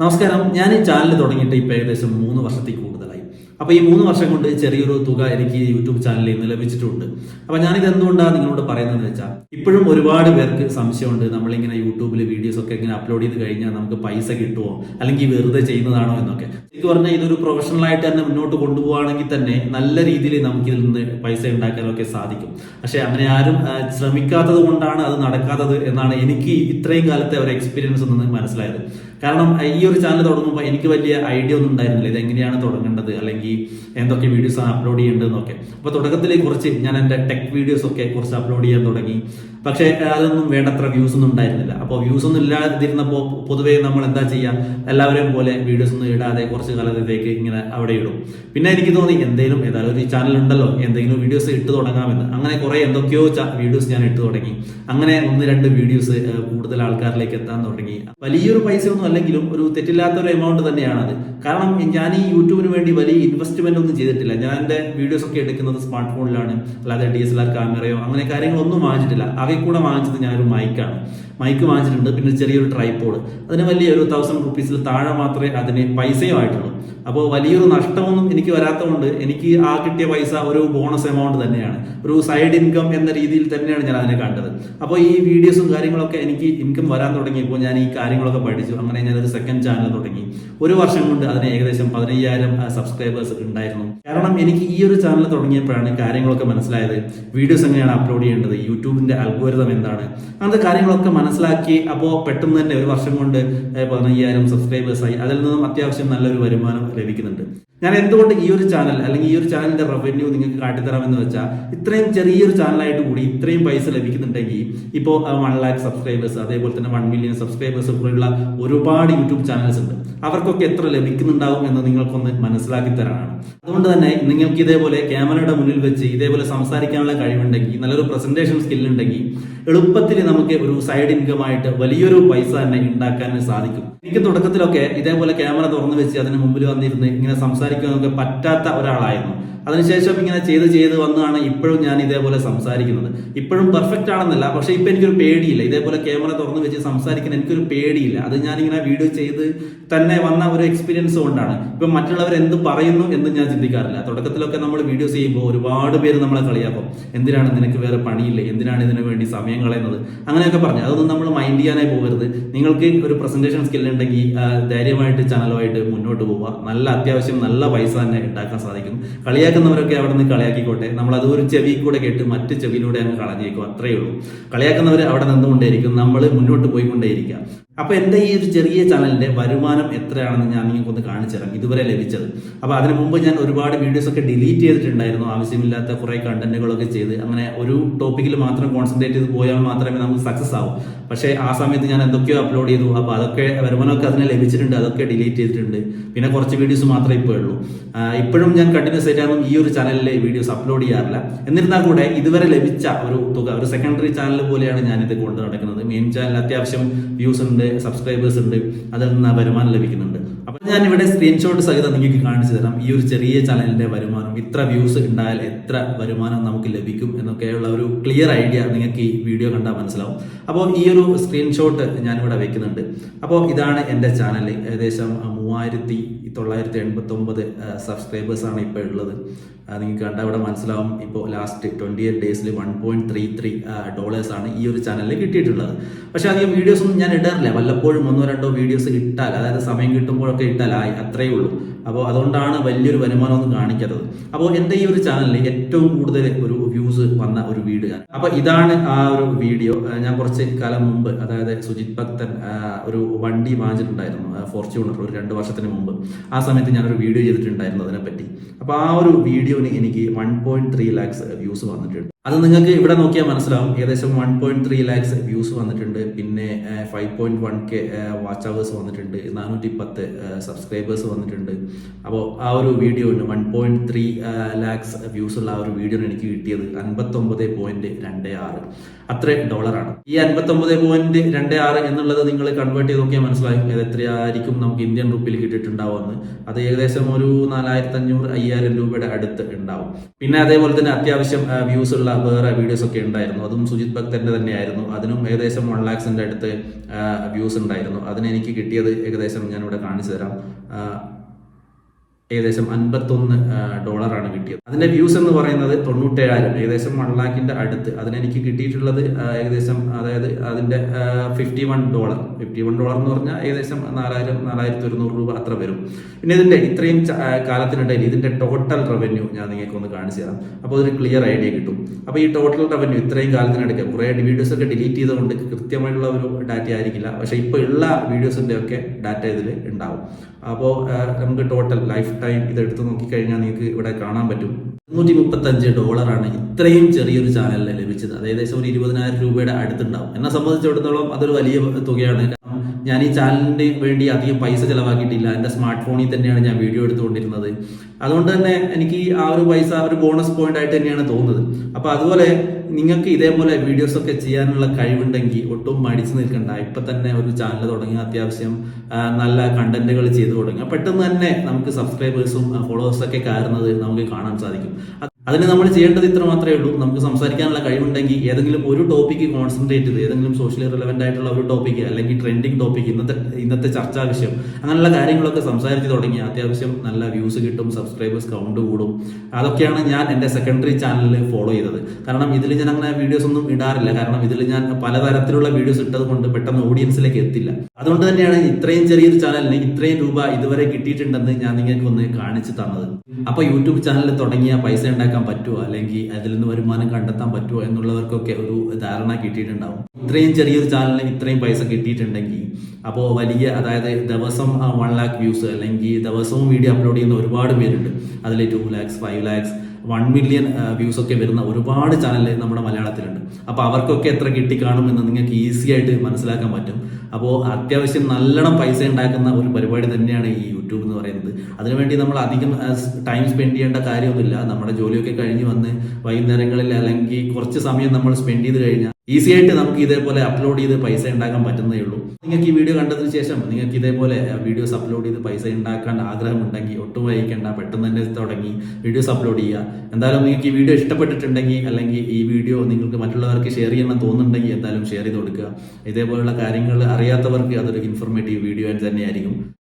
നമസ്കാരം. ഞാൻ ഈ ചാനൽ തുടങ്ങിയിട്ട് ഇപ്പോൾ ഏകദേശം മൂന്ന് വർഷത്തിൽ കൂടുതലായി അപ്പോൾ ഈ മൂന്ന് വർഷം കൊണ്ട് ചെറിയൊരു തുക എനിക്ക് യൂട്യൂബ് ചാനലിൽ നിന്ന് ലഭിച്ചിട്ടുണ്ട്. അപ്പോൾ ഞാനിത് എന്തുകൊണ്ടാണ് നിങ്ങളോട് പറയുന്നതെന്ന് വെച്ചാൽ ഇപ്പോഴും ഒരുപാട് പേർക്ക് സംശയമുണ്ട് നമ്മളിങ്ങനെ യൂട്യൂബിൽ വീഡിയോസ് ഒക്കെ ഇങ്ങനെ അപ്ലോഡ് ചെയ്ത് കഴിഞ്ഞാൽ നമുക്ക് പൈസ കിട്ടുമോ അല്ലെങ്കിൽ വെറുതെ ചെയ്യുന്നതാണോ എന്നൊക്കെ. എനിക്ക് പറഞ്ഞാൽ ഇതൊരു പ്രൊഫഷണൽ ആയിട്ട് തന്നെ മുന്നോട്ട് കൊണ്ടുപോവുകയാണെങ്കിൽ തന്നെ നല്ല രീതിയിൽ നമുക്ക് ഇതിൽ നിന്ന് പൈസ ഉണ്ടാക്കാനൊക്കെ സാധിക്കും. പക്ഷേ അങ്ങനെ ആരും ശ്രമിക്കാത്തത് കൊണ്ടാണ് അത് നടക്കാത്തത് എന്നാണ് എനിക്ക് ഇത്രയും കാലത്തെ ഒരു എക്സ്പീരിയൻസ് നിന്ന് മനസ്സിലായത്. കാരണം ഈ ഒരു ചാനൽ തുടങ്ങുമ്പോൾ എനിക്ക് വലിയ ഐഡിയ ഒന്നും ഉണ്ടായിരുന്നില്ല. ഇത് എങ്ങനെയാണ് തുടങ്ങേണ്ടത്? അല്ലെങ്കിൽ എന്തൊക്കെ വീഡിയോസ് അപ്ലോഡ് ചെയ്യേണ്ടതെന്നൊക്കെ അപ്പോൾ തുടക്കത്തിൽ കുറച്ച് ഞാൻ എന്റെ ടെക് വീഡിയോസ് ഒക്കെ കുറച്ച് അപ്ലോഡ് ചെയ്യാൻ തുടങ്ങി. പക്ഷേ അതൊന്നും വേണ്ടത്ര വ്യൂസ് ഒന്നും ഉണ്ടായിരുന്നില്ല. അപ്പോൾ വ്യൂസ് ഒന്നും ഇല്ലാതിരുന്നപ്പോൾ പൊതുവേ നമ്മൾ എന്താ ചെയ്യുക എല്ലാവരെയും പോലെ വീഡിയോസ് ഒന്നും ഇടാതെ കുറച്ച് കാലത്തേക്ക് ഇങ്ങനെ അവിടെ ഇടും. പിന്നെ എനിക്ക് തോന്നി എന്തെങ്കിലും ഏതായാലും ഒരു ചാനൽ ഉണ്ടല്ലോ എന്തെങ്കിലും വീഡിയോസ് ഇട്ട് തുടങ്ങാമെന്ന്. അങ്ങനെ കുറേ എന്തൊക്കെയോ വീഡിയോസ് ഞാൻ ഇട്ട് തുടങ്ങി. അങ്ങനെ ഒന്ന് രണ്ട് വീഡിയോസ് കൂടുതൽ ആൾക്കാരിലേക്ക് എത്താൻ തുടങ്ങി. വലിയൊരു പൈസ ഒന്നും അല്ലെങ്കിലും ഒരു തെറ്റില്ലാത്ത ഒരു എമൗണ്ട് തന്നെയാണത്. കാരണം ഞാൻ ഈ യൂട്യൂബിന് വേണ്ടി വലിയ ഇൻവെസ്റ്റ്മെന്റ് ഒന്നും ചെയ്തിട്ടില്ല. ഞാൻ എന്റെ വീഡിയോസ് ഒക്കെ എടുക്കുന്നത് സ്മാർട്ട് ഫോണിലാണ് അല്ലാതെ ഡി എസ് എൽ ആർ ക്യാമറയോ അങ്ങനെ കാര്യങ്ങളൊന്നും വാങ്ങിച്ചിട്ടില്ല. ആകെ കൂടെ വാങ്ങിച്ചത് ഞാനൊരു മൈക്കാണ്. മൈക്ക് വാങ്ങിച്ചിട്ടുണ്ട് പിന്നെ ചെറിയൊരു ട്രൈപോഡ് അതിന് വലിയ ഒരു തൗസൻഡ് റുപ്പീസിൽ താഴെ മാത്രമേ അതിന് പൈസയും ആയിട്ടുള്ളൂ. അപ്പോൾ വലിയൊരു നഷ്ടമൊന്നും എനിക്ക് വരാത്തതുകൊണ്ട് എനിക്ക് ആ കിട്ടിയ പൈസ ഒരു ബോണസ് എമൗണ്ട് തന്നെയാണ്. ഒരു സൈഡ് ഇൻകം എന്ന രീതിയിൽ തന്നെയാണ് ഞാൻ അതിനെ കണ്ടത്. അപ്പോൾ ഈ വീഡിയോസും കാര്യങ്ങളൊക്കെ എനിക്ക് ഇൻകം വരാൻ തുടങ്ങിയപ്പോൾ ഞാൻ ഈ കാര്യങ്ങളൊക്കെ പഠിച്ചു. അങ്ങനെ ഞാനൊരു സെക്കൻഡ് ചാനൽ തുടങ്ങി. ഒരു വർഷം കൊണ്ട് അതിന് ഏകദേശം പതിനയ്യായിരം സബ്സ്ക്രൈബേഴ്സ് ഉണ്ടായിരുന്നു. കാരണം എനിക്ക് ഈ ഒരു ചാനൽ തുടങ്ങിയപ്പോഴാണ് കാര്യങ്ങളൊക്കെ മനസ്സിലായത്. വീഡിയോസ് എങ്ങനെയാണ് അപ്ലോഡ് ചെയ്യേണ്ടത്? യൂട്യൂബിന്റെ അൽഗോരിതം എന്താണ്? അങ്ങനത്തെ കാര്യങ്ങളൊക്കെ മനസ്സിലാക്കി അപ്പോൾ പെട്ടെന്ന് തന്നെ ഒരു വർഷം കൊണ്ട് പതിനയ്യായിരം സബ്സ്ക്രൈബേഴ്സായി അതിൽ നിന്നും അത്യാവശ്യം നല്ലൊരു വരുമാനം ലഭിക്കുന്നുണ്ട്. ഞാൻ എന്തുകൊണ്ട് ഈ ഒരു ചാനൽ അല്ലെങ്കിൽ ഈ ഒരു ചാനലിന്റെ റവന്യൂ നിങ്ങൾക്ക് കാട്ടിത്തരാമെന്ന് വെച്ചാൽ ഇത്രയും ചെറിയൊരു ചാനലായിട്ട് കൂടി ഇത്രയും പൈസ ലഭിക്കുന്നുണ്ടെങ്കിൽ ഇപ്പോൾ വൺ ലാക്ക് സബ്സ്ക്രൈബേഴ്സ് അതേപോലെ തന്നെ വൺ മില്യൺ സബ്സ്ക്രൈബേഴ്സ് പോലുള്ള ഒരുപാട് യൂട്യൂബ് ചാനൽസ് ഉണ്ട്. അവർക്കൊക്കെ എത്ര ലഭിക്കുന്നുണ്ടാവും എന്ന് നിങ്ങൾക്കൊന്ന് മനസ്സിലാക്കി തരാനാണ്. അതുകൊണ്ട് തന്നെ നിങ്ങൾക്ക് ഇതേപോലെ ക്യാമറയുടെ മുന്നിൽ വെച്ച് ഇതേപോലെ സംസാരിക്കാനുള്ള കഴിവുണ്ടെങ്കിൽ നല്ലൊരു പ്രസന്റേഷൻ സ്കിൽ ഉണ്ടെങ്കിൽ എളുപ്പത്തിൽ നമുക്ക് ഒരു സൈഡ് ഇൻകം ആയിട്ട് വലിയൊരു പൈസ തന്നെ ഉണ്ടാക്കാൻ സാധിക്കും. എനിക്ക് തുടക്കത്തിലൊക്കെ ഇതേപോലെ ക്യാമറ തുറന്നു വെച്ച് അതിന് മുമ്പിൽ വന്നിരുന്ന് ഇങ്ങനെ സംസാരിക്കാനൊക്കെ പറ്റാത്ത ഒരാളായിരുന്നു. അതിനുശേഷം ഇങ്ങനെ ചെയ്ത് ചെയ്ത് വന്നതാണ് ഇപ്പോഴും ഞാൻ ഇതേപോലെ സംസാരിക്കുന്നത്. ഇപ്പോഴും പെർഫെക്റ്റ് ആണെന്നല്ല പക്ഷേ ഇപ്പം എനിക്കൊരു പേടിയില്ല. ഇതേപോലെ ക്യാമറ തുറന്ന് വെച്ച് സംസാരിക്കാൻ എനിക്കൊരു പേടിയില്ല. അത് ഞാനിങ്ങനെ വീഡിയോ ചെയ്ത് തന്നെ വന്ന ഒരു എക്സ്പീരിയൻസ് കൊണ്ടാണ്. ഇപ്പം മറ്റുള്ളവർ എന്ത് പറയുന്നു എന്ന് ഞാൻ ചിന്തിക്കാറില്ല. തുടക്കത്തിലൊക്കെ നമ്മൾ വീഡിയോസ് ചെയ്യുമ്പോൾ ഒരുപാട് പേര് നമ്മളെ കളിയാക്കും. എന്തിനാണ് നിനക്ക് വേറെ പണിയില്ലേ? എന്തിനാണ് ഇതിനു വേണ്ടി സമയം കളയുന്നത്? അങ്ങനെയൊക്കെ പറഞ്ഞു. അതൊന്നും നമ്മൾ മൈൻഡ് ചെയ്യാനായി പോകരുത്. നിങ്ങൾക്ക് ഒരു പ്രസന്റേഷൻ സ്കിൽ ഉണ്ടെങ്കിൽ ധൈര്യമായിട്ട് ചാനലുമായിട്ട് മുന്നോട്ട് പോവുക. നല്ല അത്യാവശ്യം നല്ല പൈസ തന്നെ ഉണ്ടാക്കാൻ സാധിക്കും. കളിയാക്കുന്നവരൊക്കെ അവിടെ നിന്ന് കളിയാക്കിക്കോട്ടെ. നമ്മൾ അത് ഒരു ചെവി കൂടെ കേട്ട് മറ്റു ചെവിയിലൂടെ അങ്ങ് കളഞ്ഞേക്കും. അത്രയേ ഉള്ളൂ. കളിയാക്കുന്നവർ അവിടെ നിന്നുകൊണ്ടേയിരിക്കും. നമ്മൾ മുന്നോട്ട് പോയിക്കൊണ്ടേയിരിക്കുക അപ്പൊ എന്റെ ഈ ഒരു ചെറിയ ചാനലിന്റെ വരുമാനം എത്രയാണെന്ന് ഞാൻ നിങ്ങൾക്ക് ഒന്ന് കാണിച്ചു തരാം ഇതുവരെ ലഭിച്ചത്. അപ്പോൾ അതിനു മുമ്പ് ഞാൻ ഒരുപാട് വീഡിയോസ് ഒക്കെ ഡിലീറ്റ് ചെയ്തിട്ടുണ്ടായിരുന്നു. ആവശ്യമില്ലാത്ത കുറേ കണ്ടന്റുകളൊക്കെ ചെയ്ത് അങ്ങനെ ഒരു ടോപ്പിക്കിൽ മാത്രം കോൺസെൻട്രേറ്റ് ചെയ്ത് പോയാൽ മാത്രമേ നമുക്ക് സക്സസ് ആവും. പക്ഷേ ആ സമയത്ത് ഞാൻ എന്തൊക്കെയോ അപ്ലോഡ് ചെയ്തു. അപ്പോൾ അതൊക്കെ വരുമാനമൊക്കെ അതിനെ ലഭിച്ചിട്ടുണ്ട്. അതൊക്കെ ഡിലീറ്റ് ചെയ്തിട്ടുണ്ട്. പിന്നെ കുറച്ച് വീഡിയോസ് മാത്രമേ ഇപ്പോൾ ഉള്ളൂ. ഇപ്പോഴും ഞാൻ കണ്ടിന്യൂസ് ആയിട്ടാണ് ഈ ഒരു ചാനലിലെ വീഡിയോസ് അപ്ലോഡ് ചെയ്യാറില്ല. എന്നിരുന്നാൽ കൂടെ ഇതുവരെ ലഭിച്ച ഒരു തുക ഒരു സെക്കൻഡറി ചാനൽ പോലെയാണ് ഞാനിത് കൊണ്ട് നടക്കുന്നത്. മെയിൻ ചാനൽ അത്യാവശ്യം വ്യൂസ് ഉണ്ട്. സബ്സ്ക്രൈബേഴ്സ് ഉണ്ട്. അതിൽ നിന്ന് വരുമാനം ലഭിക്കുന്നുണ്ട്. അപ്പോൾ ഞാൻ ഇവിടെ സ്ക്രീൻഷോട്ട് സഹിതം നിങ്ങൾക്ക് കാണിച്ചു തരാം. ഈ ഒരു ചെറിയ ചാനലിന്റെ വരുമാനം ഇത്ര വ്യൂസ് ഉണ്ടായാൽ എത്ര വരുമാനം നമുക്ക് ലഭിക്കും എന്നൊക്കെയുള്ള ഒരു ക്ലിയർ ഐഡിയ നിങ്ങൾക്ക് ഈ വീഡിയോ കണ്ടാൽ മനസ്സിലാവും. അപ്പോൾ ഈ ഒരു സ്ക്രീൻഷോട്ട് ഞാനിവിടെ വെക്കുന്നുണ്ട്. അപ്പോൾ ഇതാണ് എന്റെ ചാനൽ ഏകദേശം മൂവായിരത്തി തൊള്ളായിരത്തി എൺപത്തി ഒമ്പത് സബ്സ്ക്രൈബേഴ്സ് ആണ് ഇപ്പോൾ ഉള്ളത്. നിങ്ങൾക്ക് കണ്ടാൽ ഇവിടെ മനസ്സിലാവും. ഇപ്പോൾ ലാസ്റ്റ് ട്വന്റി എയ്റ്റ് ഡേയ്സിൽ വൺ പോയിന്റ് ത്രീ ത്രീ ഡോളേഴ്സാണ് ഈ ഒരു ചാനലിൽ കിട്ടിയിട്ടുള്ളത്. പക്ഷേ അധികം വീഡിയോസ് ഒന്നും ഞാൻ ഇടാറില്ല. വല്ലപ്പോഴും ഒന്നോ രണ്ടോ വീഡിയോസ് ഇട്ടാൽ അതായത് സമയം കിട്ടുമ്പോഴൊക്കെ ഇട്ടാൽ ആയി. അത്രയേ ഉള്ളൂ. അപ്പോൾ അതുകൊണ്ടാണ് വലിയൊരു വരുമാനം ഒന്നും കാണിക്കാത്തത്. അപ്പോൾ എന്റെ ഈ ഒരു ചാനലിൽ ഏറ്റവും കൂടുതൽ ഒരു വ്യൂസ് വന്ന ഒരു വീഡിയോ അപ്പൊ ഇതാണ് ആ ഒരു വീഡിയോ. ഞാൻ കുറച്ച് കാലം മുമ്പ് അതായത് സുജിത് ഭക്തൻ ഒരു വണ്ടി വാങ്ങിച്ചിട്ടുണ്ടായിരുന്നു ഫോർച്യൂണർ ഒരു രണ്ട് വർഷത്തിന് മുമ്പ്. ആ സമയത്ത് ഞാനൊരു വീഡിയോ ചെയ്തിട്ടുണ്ടായിരുന്നു അതിനെപ്പറ്റി. അപ്പോൾ ആ ഒരു വീഡിയോന് എനിക്ക് one point three lakhs views വന്നിട്ടുണ്ട്. അത് നിങ്ങൾക്ക് ഇവിടെ നോക്കിയാൽ മനസ്സിലാവും. ഏകദേശം one point three lakhs views വന്നിട്ടുണ്ട്. പിന്നെ five point one K watch hours വന്നിട്ടുണ്ട്. നാനൂറ്റി പത്ത് സബ്സ്ക്രൈബേഴ്സ് വന്നിട്ടുണ്ട്. അപ്പോൾ ആ ഒരു വീഡിയോന് one point three lakhs views ഉള്ള ആ ഒരു വീഡിയോന് എനിക്ക് കിട്ടിയത് അൻപത്തൊമ്പത് പോയിന്റ് രണ്ട് ആറ്. അത്ര ഡോളറാണ് ഈ അൻപത്തൊമ്പത് പോയിന്റ് രണ്ട് ആറ് എന്നുള്ളത് നിങ്ങൾ കൺവേർട്ട് ചെയ്ത് നോക്കിയാൽ മനസ്സിലാകും ഇത് എത്രയായിരിക്കും നമുക്ക് ഇന്ത്യൻ റുപ്പിയിൽ കിട്ടിയിട്ടുണ്ടാവുമെന്ന്. അത് ഏകദേശം ഒരു നാലായിരത്തി അഞ്ഞൂറ് അയ്യായിരം രൂപയുടെ അടുത്ത് ഉണ്ടാവും. പിന്നെ അതേപോലെ തന്നെ അത്യാവശ്യം വ്യൂസ് ഉള്ള കുറിച്ചുള്ള വേറെ വീഡിയോസ് ഒക്കെ ഉണ്ടായിരുന്നു. അതും സുജിത് ഭക്തന്റെ തന്നെയായിരുന്നു. അതിനും ഏകദേശം വൺ ലാക്സിന്റെ അടുത്ത് വ്യൂസ് ഉണ്ടായിരുന്നു. അതിനെനിക്ക് കിട്ടിയത് ഏകദേശം ഞാൻ ഇവിടെ കാണിച്ചു തരാം ഏകദേശം അൻപത്തൊന്ന് ഡോളറാണ് കിട്ടിയത്. അതിന്റെ വ്യൂസ് എന്ന് പറയുന്നത് തൊണ്ണൂറ്റേഴായിരം. ഏകദേശം വൺ ലാഖിന്റെ അടുത്ത്. അതിനെനിക്ക് കിട്ടിയിട്ടുള്ളത് ഏകദേശം അതായത് അതിന്റെ fifty one dollar fifty one dollar എന്ന് പറഞ്ഞാൽ ഏകദേശം നാലായിരം നാലായിരത്തി ഒരുന്നൂറ് രൂപ അത്ര വരും. പിന്നെ ഇതിന്റെ ഇത്രയും കാലത്തിനിടയിൽ ഇതിന്റെ ടോട്ടൽ റവന്യൂ ഞാൻ നിങ്ങൾക്ക് ഒന്ന് കാണിച്ചു തരാം. അപ്പോൾ ഒരു ക്ലിയർ ഐഡിയ കിട്ടും. അപ്പോൾ ഈ ടോട്ടൽ റവന്യൂ ഇത്രയും കാലത്തിനിടയ്ക്ക് കുറേ വീഡിയോസ് ഒക്കെ ഡിലീറ്റ് ചെയ്തുകൊണ്ട് കൃത്യമായിട്ടുള്ള ഒരു ഡാറ്റ ആയിരിക്കില്ല. പക്ഷേ ഇപ്പോൾ ഉള്ള വീഡിയോസിന്റെ ഒക്കെ ഡാറ്റ ഇതിൽ ഉണ്ടാവും. അപ്പോൾ നമുക്ക് ടോട്ടൽ ലൈഫ് ടൈം ഇത് എടുത്തു നോക്കിക്കഴിഞ്ഞാൽ നിങ്ങൾക്ക് ഇവിടെ കാണാൻ പറ്റും. മുന്നൂറ്റി മുപ്പത്തഞ്ച് ഡോളറാണ് ഇത്രയും ചെറിയൊരു ചാനലിന് ലഭിച്ചത്. അത് ഒരു ഇരുപതിനായിരം രൂപയുടെ അടുത്തുണ്ടാവും. എന്നെ സംബന്ധിച്ചിടത്തോളം അതൊരു വലിയ തുകയാണ്. ഞാൻ ഈ ചാനലിന് വേണ്ടി അധികം പൈസ ചിലവാക്കിയിട്ടില്ല. എന്റെ സ്മാർട്ട് ഫോണിൽ തന്നെയാണ് ഞാൻ വീഡിയോ എടുത്തുകൊണ്ടിരുന്നത്. അതുകൊണ്ട് തന്നെ എനിക്ക് ആ ഒരു പൈസ ഒരു ബോണസ് പോയിന്റ് ആയിട്ട് തന്നെയാണ് തോന്നുന്നത്. അപ്പോൾ അതുപോലെ നിങ്ങൾക്ക് ഇതേപോലെ വീഡിയോസ് ഒക്കെ ചെയ്യാനുള്ള കഴിവുണ്ടെങ്കിൽ ഒട്ടും മടിച്ചു നിൽക്കണ്ട. ഇപ്പൊ തന്നെ ഒരു ചാനൽ തുടങ്ങി അത്യാവശ്യം നല്ല കണ്ടന്റുകൾ ചെയ്തു തുടങ്ങുക പെട്ടെന്ന് തന്നെ നമുക്ക് സബ്സ്ക്രൈബേഴ്സും ഫോളോവേഴ്സും ഒക്കെ കയറുന്നത് നമുക്ക് കാണാൻ സാധിക്കും. അതിന് നമ്മൾ ചെയ്യേണ്ടത് ഇത്ര മാത്രമേ ഉള്ളൂ. നമുക്ക് സംസാരിക്കാനുള്ള കഴിവുണ്ടെങ്കിൽ ഏതെങ്കിലും ഒരു ടോപ്പിക്ക് കോൺസെൻട്രേറ്റ് ചെയ്ത് ഏതെങ്കിലും സോഷ്യലി റിലവന്റ് ആയിട്ടുള്ള ഒരു ടോപ്പിക്ക് അല്ലെങ്കിൽ ട്രെൻഡിങ് ടോപ്പിക്ക് ഇന്നത്തെ ഇന്നത്തെ ചർച്ചാ വിഷയം അങ്ങനെയുള്ള കാര്യങ്ങളൊക്കെ സംസാരിച്ച് തുടങ്ങി അത്യാവശ്യം നല്ല വ്യൂസ് കിട്ടും സബ്സ്ക്രൈബേഴ്സ് കൗണ്ട് കൂടും. അതൊക്കെയാണ് ഞാൻ എന്റെ സെക്കൻഡറി ചാനലിൽ ഫോളോ ചെയ്തത്. കാരണം ഇതിൽ ഞാൻ അങ്ങനെ വീഡിയോസ് ഒന്നും ഇടാറില്ല. കാരണം ഇതിൽ ഞാൻ പലതരത്തിലുള്ള വീഡിയോസ് ഇട്ടത് കൊണ്ട് പെട്ടെന്ന് ഓഡിയൻസിലേക്ക് എത്തില്ല. അതുകൊണ്ട് തന്നെയാണ് ഇത്രയും ചെറിയൊരു ചാനലിന് ഇത്രയും രൂപ ഇതുവരെ കിട്ടിയിട്ടുണ്ടെന്ന് ഞാൻ നിങ്ങൾക്ക് ഒന്ന് കാണിച്ചു തന്നത്. അപ്പോൾ യൂട്യൂബ് ചാനൽ തുടങ്ങിയ പൈസ ഉണ്ടാക്കാൻ പറ്റുമോ അല്ലെങ്കിൽ അതിൽ നിന്ന് വരുമാനം കണ്ടെത്താൻ പറ്റുമോ എന്നുള്ളവർക്കൊക്കെ ഒരു ധാരണ കിട്ടിയിട്ടുണ്ടാവും. ഇത്രയും ചെറിയൊരു ചാനലിന് ഇത്രയും പൈസ കിട്ടിയിട്ടുണ്ടെങ്കിൽ അപ്പോൾ വലിയ അതായത് ദിവസം വൺ ലാക്ക് വ്യൂസ് അല്ലെങ്കിൽ ദിവസവും വീഡിയോ അപ്ലോഡ് ചെയ്യുന്ന ഒരുപാട് പേരുണ്ട്. അതിൽ two lakhs five lakhs one million views ഒക്കെ വരുന്ന ഒരുപാട് ചാനൽ നമ്മുടെ മലയാളത്തിലുണ്ട്. അപ്പോൾ അവർക്കൊക്കെ എത്ര കിട്ടിക്കാണും എന്ന് നിങ്ങൾക്ക് ഈസി ആയിട്ട് മനസ്സിലാക്കാൻ പറ്റും. അപ്പോൾ അത്യാവശ്യം നല്ലോണം പൈസ ഉണ്ടാക്കുന്ന ഒരു പരിപാടി തന്നെയാണ് ഈ യൂട്യൂബ് എന്ന് പറയുന്നത്. അതിനുവേണ്ടി നമ്മൾ അധികം ടൈം സ്പെൻഡ് ചെയ്യേണ്ട കാര്യമൊന്നുമില്ല. നമ്മുടെ ജോലിയൊക്കെ കഴിഞ്ഞ് വന്ന് വൈകുന്നേരങ്ങളിൽ അല്ലെങ്കിൽ കുറച്ച് സമയം നമ്മൾ സ്പെൻഡ് ചെയ്ത് കഴിഞ്ഞാൽ ഈസി ആയിട്ട് നമുക്ക് ഇതേപോലെ അപ്ലോഡ് ചെയ്ത് പൈസ ഉണ്ടാക്കാൻ പറ്റുന്നേ ഉള്ളൂ. നിങ്ങൾക്ക് ഈ വീഡിയോ കണ്ടതിന് ശേഷം നിങ്ങൾക്ക് ഇതേപോലെ വീഡിയോസ് അപ്ലോഡ് ചെയ്ത് പൈസ ഉണ്ടാക്കാൻ ആഗ്രഹമുണ്ടെങ്കിൽ ഒട്ടും വൈകിക്കേണ്ട പെട്ടെന്ന് തന്നെ തുടങ്ങി വീഡിയോസ് അപ്ലോഡ് ചെയ്യുക. എന്തായാലും നിങ്ങൾക്ക് ഈ വീഡിയോ ഇഷ്ടപ്പെട്ടിട്ടുണ്ടെങ്കിൽ അല്ലെങ്കിൽ ഈ വീഡിയോ നിങ്ങൾക്ക് മറ്റുള്ളവർക്ക് ഷെയർ ചെയ്യണം തോന്നുന്നുണ്ടെങ്കിൽ എന്തായാലും ഷെയർ ചെയ്ത് കൊടുക്കുക. ഇതേപോലുള്ള കാര്യങ്ങൾ അറിയാത്തവർക്ക് അതൊരു ഇൻഫോർമേറ്റീവ് വീഡിയോ തന്നെയായിരിക്കും.